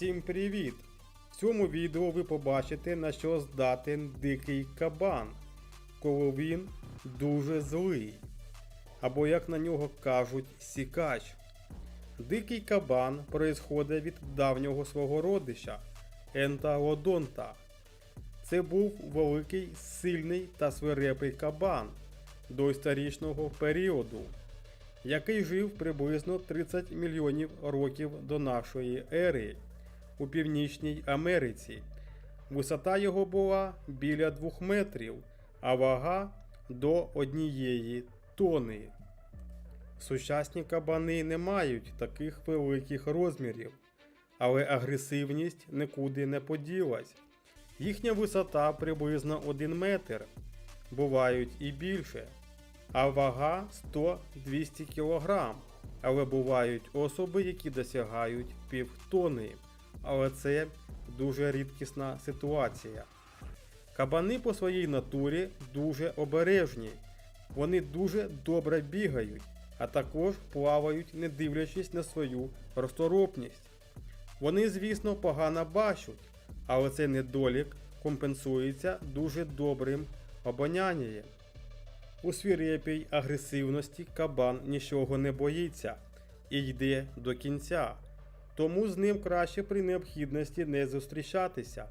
Всім привіт! В цьому відео ви побачите на що здатен дикий кабан, коли він дуже злий. Або як на нього кажуть сікач. Дикий кабан происходить від давнього свого родича енталодонта. Це був великий, сильний та свирепий кабан до історичного періоду, який жив приблизно 30 мільйонів років до нашої ери у Північній Америці. Висота його була біля 2 метрів, а вага до однієї тони. Сучасні кабани не мають таких великих розмірів, але агресивність нікуди не поділась. Їхня висота приблизно 1 метр, бувають і більше, а вага 100-200 кг. Але бувають особи, які досягають півтони. Але це дуже рідкісна ситуація. Кабани по своїй натурі дуже обережні. Вони дуже добре бігають, а також плавають, не дивлячись на свою розторопність. Вони, звісно, погано бачать, але цей недолік компенсується дуже добрим обонянням. У свірепій агресивності кабан нічого не боїться і йде до кінця, тому з ним краще при необхідності не зустрічатися.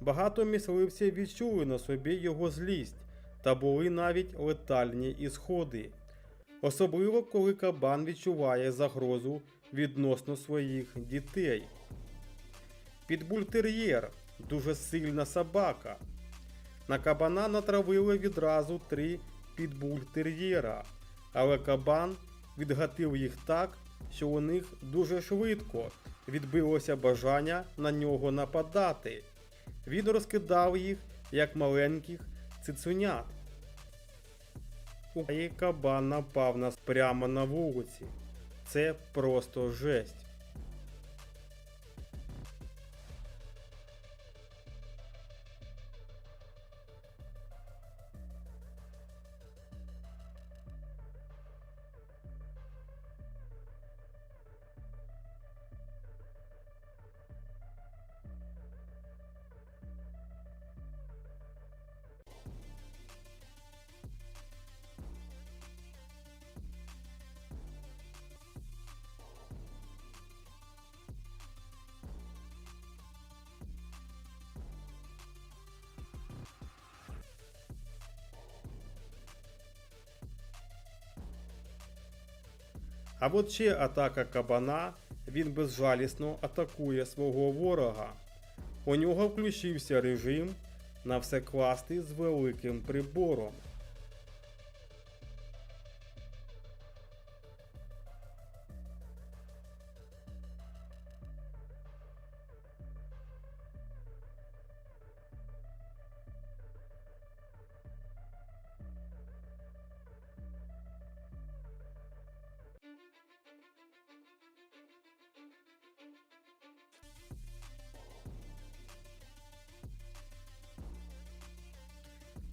Багато мисливців відчули на собі його злість та були навіть летальні ісходи. Особливо коли кабан відчуває загрозу відносно своїх дітей. Підбультер'єр дуже сильна собака. На кабана натравили відразу три підбультер'єра, але кабан відгатив їх так, що у них дуже швидко відбилося бажання на нього нападати. Він розкидав їх як маленьких цицунят. І кабан напав нас прямо на вулиці. Це просто жесть. А от ще атака кабана, він безжалісно атакує свого ворога. У нього включився режим на все класти з великим прибором.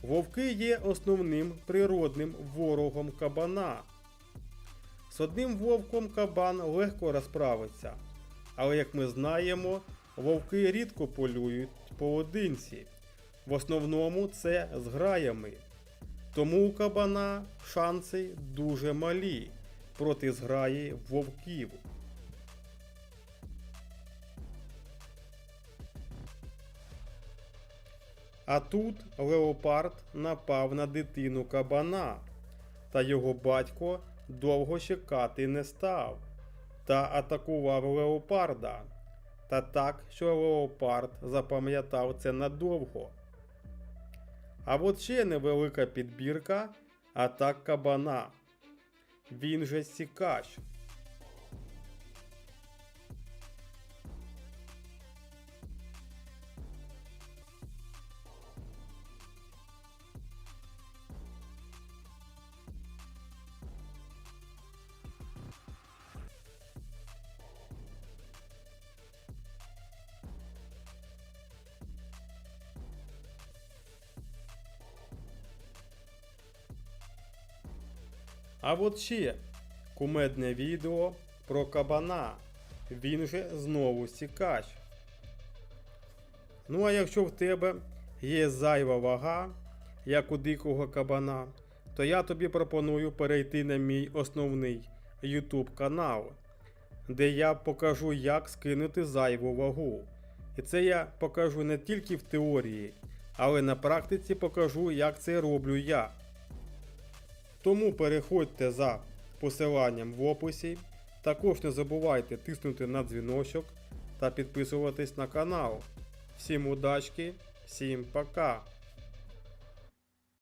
Вовки є основним природним ворогом кабана. З одним вовком кабан легко розправиться, але як ми знаємо, вовки рідко полюють поодинці. В основному це з граями. Тому у кабана шанси дуже малі проти зграї вовків. А тут леопард напав на дитину кабана, та його батько довго чекати не став та атакував леопарда. Та так, що леопард запам'ятав це надовго. А от ще невелика підбірка атак кабана. Він же сікач. А от ще кумедне відео про кабана, він же знову сікач. Ну а якщо в тебе є зайва вага, як у дикого кабана, то я тобі пропоную перейти на мій основний YouTube канал, де я покажу, як скинути зайву вагу. І це я покажу не тільки в теорії, але на практиці покажу, як це роблю я. Тому переходьте за посиланням в описі. Також не забувайте тиснути на дзвіночок та підписуватись на канал. Всім удачки, всім пока!